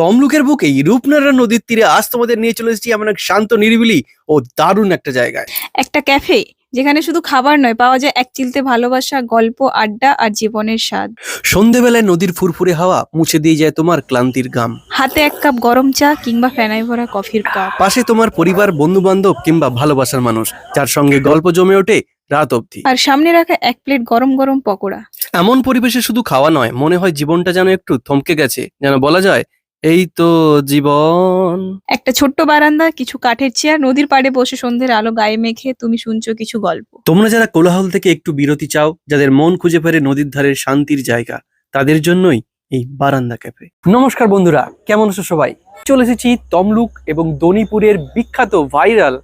তমলুকের বুকেই রূপনারায়ণ নদীর তীরে আজ তোমাদের নিয়ে চলে এসেছি এমন এক শান্ত নিরিবিলি ও দারুণ একটা জায়গায়। একটা ক্যাফে যেখানে শুধু খাবার নয় পাওয়া যায় এক চিলতে ভালোবাসা গল্প আড্ডা আর জীবনের স্বাদ। সন্ধেবেলায় নদীর ফুরফুরে হাওয়া মুছে দিয়ে যায় তোমার ক্লান্তির গাম হাতে এক কাপ গরম চা কিংবা ফেনাই ভরা কফির কাপ। পাশে তোমার পরিবার বন্ধু বান্ধব কিংবা ভালোবাসার মানুষ যার সঙ্গে গল্প জমে ওঠে রাত অবধি। আর সামনে রাখা এক প্লেট গরম গরম পকোড়া। এমন পরিবেশে শুধু খাওয়া নয় মনে হয় জীবনটা যেন একটু থমকে গেছে যেন বলা যায় এই তো জীবন। একটা ছোট্ট বারান্দা কিছু কাঠের চেয়ার নদীর পাড়ে বসে সন্ধ্যের আলো গায়ে মেখে তুমি শুনছো কিছু গল্প। তোমরা যারা কোলাহল থেকে একটু বিরতি চাও যাদের মন খুঁজে ফেরে নদীর ধারের শান্তির জায়গা তাদের জন্যই এই বারান্দা ক্যাফে। নমস্কার বন্ধুরা কেমন আছো সবাই? চলে এসেছি তমলুক এবং দনিপুরের বিখ্যাত ভাইরাল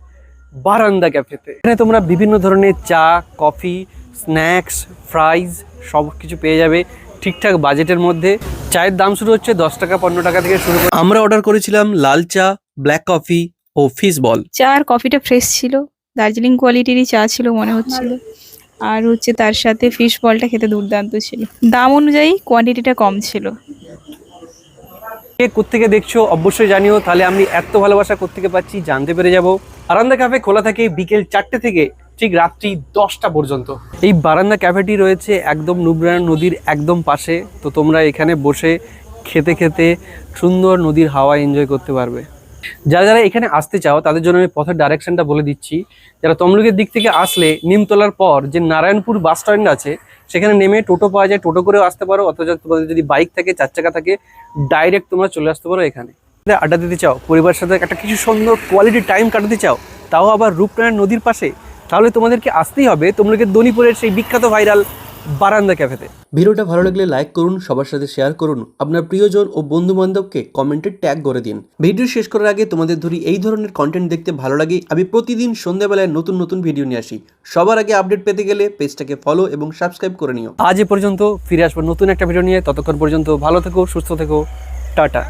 বারান্দা ক্যাফেতে। এখানে তোমরা বিভিন্ন ধরনের চা কফি স্ন্যাক্স ফ্রাইজ সব কিছু পেয়ে যাবে। ঠিকঠাক বাজেটের মধ্যে। চায়ের দাম শুরু হচ্ছে দশ টাকা পনেরো টাকা থেকে শুরু করে আমরা অর্ডার করেছিলাম লাল চা ব্ল্যাক কফি ও ফিশ বল চা আর কফিটা ফ্রেশ ছিল। দার্জিলিং কোয়ালিটিরই চা ছিল মনে হচ্ছিল আর হচ্ছে তার সাথে ফিশ বলটা খেতে দুর্দান্ত ছিল। দাম অনুযায়ী কোয়ান্টিটিটা কম ছিল। কে কোত্থেকে দেখছ অবশ্যই জানিও। তাহলে আমি এত ভালোবাসা কোত্থেকে পাচ্ছি জানতে পেরে যাব। বারান্দা ক্যাফে খোলা থাকে বিকেল চারটে থেকে। ঠিক রাত্রি দশটা পর্যন্ত। এই বারান্দা ক্যাফেটি রয়েছে একদম নুবরায়ণ নদীর একদম পাশে। তো তোমরা এখানে বসে খেতে খেতে সুন্দর নদীর হাওয়া এনজয় করতে পারবে। যারা যারা এখানে আসতে চাও, তাদের জন্য আমি পথের ডাইরেকশনটা বলে দিচ্ছি। যারা তমলুকের দিক থেকে আসলে নিমতলার পর যে নারায়ণপুর বাস স্ট্যান্ড আছে, সেখানে নেমে টোটো পাওয়া যায়, টোটো করেও আসতে পারো। অথবা তোমাদের যদি বাইক থাকে, চার চাকা থাকে ডাইরেক্ট তোমরা চলে আসতে পারো এখানে। আড্ডা দিতে চাও, পরিবারের সাথে একটা কিছু সুন্দর কোয়ালিটি টাইম কাটাতে চাও, তাও আবার রূপনারায়ণ নদীর পাশে তাহলে তোমাদেরকে আসতেই হবে তোমাদেরকে দনিপুরের সেই বিখ্যাত ভাইরাল বারান্দা ক্যাফেতে। ভিডিওটা ভালো লাগলে লাইক করুন সবার সাথে শেয়ার করুন। আপনার প্রিয়জন ও বন্ধু বান্ধবকে কমেন্টে ট্যাগ করে দিন। ভিডিও শেষ করার আগে তোমাদের ধরি এই ধরনের কন্টেন্ট দেখতে ভালো লাগে আমি প্রতিদিন সন্ধ্যাবেলায় নতুন নতুন ভিডিও নিয়ে আসি। সবার আগে আপডেট পেতে গেলে পেজটাকে ফলো এবং সাবস্ক্রাইব করে নিও। আজ এ পর্যন্ত ফিরে আসব নতুন একটা ভিডিও নিয়ে ততক্ষণ পর্যন্ত ভালো থেকো সুস্থ থেকো টাটা।